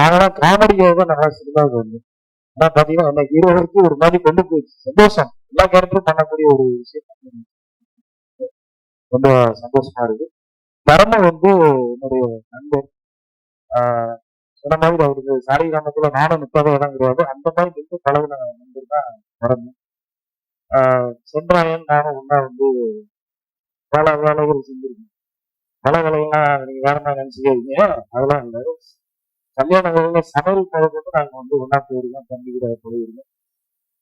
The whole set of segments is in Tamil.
நாங்களாம் காமெடியாக தான் நல்லா சினிமாவுக்கு வந்து ஆனால் பார்த்தீங்கன்னா அந்த ஹீரோ ஒரு மாதிரி கொண்டு போயிடுச்சு. சந்தோஷம். எல்லா கேரக்டரும் பண்ணக்கூடிய ஒரு விஷயம். ரொம்ப சந்தோஷமா இருக்கு. தர்ம வந்து என்னுடைய நண்பர். சொன்ன மாதிரி அவருக்கு சாலை கிராமத்துல நானும் நிற்காத இடம் கிடையாது அந்த மாதிரி நின்று பழகின நண்பர் தான் தர்மம் சென்றாயன் நானும் ஒன்னா வந்து பல வேலைகள் செஞ்சிருக்கேன். பல வேலைகள்லாம் நீங்க வேற மாதிரி நினைச்சுக்காதீங்க. அதெல்லாம் இல்லை. கல்யாணங்களில் சமையல் பழக்கத்தை நாங்க வந்து ஒன்னா போயிருக்கோம் தம்பி கூட போயிருக்கோம்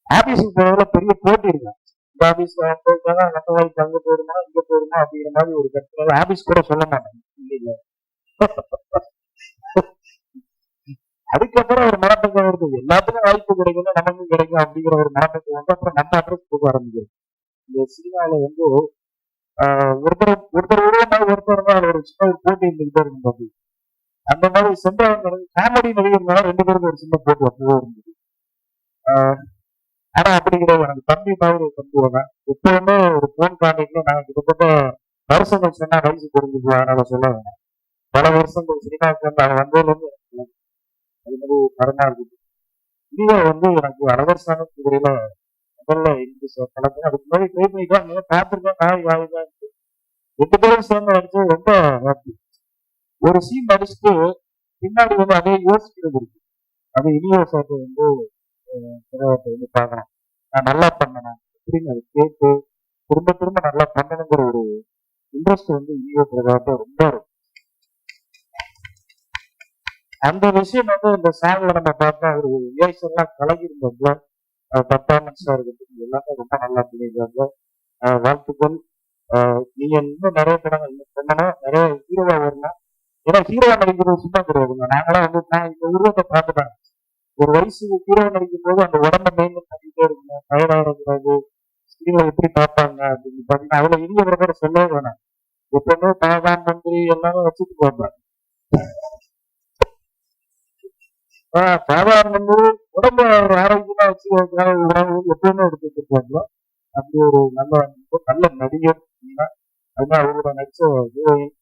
ஆஃபீஸுக்கு போகிறதுல பெரிய போட்டி இருக்கு இந்த ஆபீஸ்ல போயிருக்காங்க அந்த வாய்ப்பு அங்கே போயிருமா இங்கே போயிருமா அப்படிங்கிற மாதிரி ஒரு கருத்து ஆபீஸ் கூட சொல்ல மாட்டாங்க. இல்லை அதுக்கப்புறம் ஒரு மனப்பக்கம் வருது. எல்லாத்துக்கும் வாய்ப்பு கிடைக்கும் நமக்கும் கிடைக்கும் அப்படிங்கிற ஒரு மனப்பக்கம் வந்து அப்புறம் நம்ம அட்ரஸ் போக ஆரம்பிக்கிறது இந்த சினிமாவில் வந்து ஆஹ், ஒருத்தர் ஒருத்தர் உருவமாக ஒருத்தர் தான் ஒரு சின்ன ஒரு போட்டி இருந்துகிட்டே இருக்கும் பாத்தி அந்த மாதிரி சென்ற காமெடி நடிகர்னால ரெண்டு பேரும் ஒரு சின்ன போட்டு அப்பவே இருந்தது. ஆனா அப்படி கிடையாது. எனக்கு தம்பி மாதிரி ஒரு தம்பி எப்பவுமே ஒரு போன் கான்டாக்ட்ல நாங்க கிட்டத்தட்ட வருஷங்கள் சொன்னா வயசு தெரிஞ்சுக்குவோம் அதனால சொல்ல வேணாம் பல வருஷங்கள் சினிமாவுக்கு வந்து அவன் வந்ததுல இருந்து எனக்கு அது மாதிரி மரணா இருக்குது இதுவே வந்து எனக்கு அழகர்சாமி குதிரையில முதல்ல இருந்து பழக்கம் அதுக்கு முன்னாடி ட்ரை பண்ணிக்கலாம் பார்த்துருக்கேன் நாய் வாய்தான் ரெண்டு பேரும் சேர்ந்து வந்து ரொம்ப ஹாப்பி ஒரு சீன் நடிச்சுட்டு பின்னாடி வந்து அதே யோசிக்கிறது இருக்கு அது இனிய சார் வந்து அஹ், வந்து பார்க்கலாம் நான் நல்லா பண்ணணும் அப்படின்னு அதை கேட்டு திரும்ப திரும்ப நல்லா பண்ணணுங்கிற ஒரு இன்ட்ரெஸ்ட் வந்து இனியோ பிரகாரத்தை ரொம்ப இருக்கும் அந்த விஷயம் வந்து இந்த சாங்ல நம்ம பார்த்தா ஒரு இயேசு எல்லாம் கலகி இருந்தோம்ல பர்ஃபார்மன்ஸா இருக்கட்டும் எல்லாமே ரொம்ப நல்லா பண்ணியிருக்காங்க. வாழ்த்துக்கள். அஹ் நீங்க இன்னும் நிறைய படங்கள் பண்ணணும். நிறைய ஹீரோவா வரணும். ஏன்னா ஹீரோ நடிக்கிறது சும்மா கிடையாதுங்க நாங்களாம் வந்து நான் இந்த உருவத்தை பார்த்துட்டாங்க ஒரு வயசு ஹீரோ நடிக்கும் போது அந்த உடம்பை மெயின்டைன் பண்ணிட்டே இருக்கணும் டயர்டாகக்கூடாது ஸ்கிரீன்ல எப்படி பார்ப்பாங்க? அப்படின்னு பார்த்தீங்கன்னா அவ்வளோ இந்திய பிரகாரம் சொல்லவே வேணாம். எப்பவுமே பிரதான் மந்திரி எல்லாமே வச்சுட்டு போவாங்க சாதாரண மந்திரி உடம்ப ஒரு ஆரோக்கியமா வச்சு உணவு எப்பவுமே எடுத்துட்டு இருப்பாங்க அப்படி ஒரு நல்ல நல்ல நடிகர் அப்படின்னா அதுதான் அவரோட நடிச்ச ஹீரோயின்.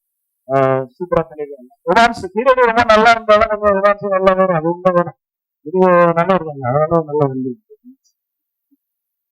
சூப்பரா பண்ணிருக்காங்க ரொமான்ஸ் ஹீரோயின் ரொம்ப நல்லா இருந்தாலும் நம்ம ரொமான்ஸ் நல்லா வரும். அது உண்மை வரும் இது நல்லா இருக்காங்க அதனால நல்லா வந்து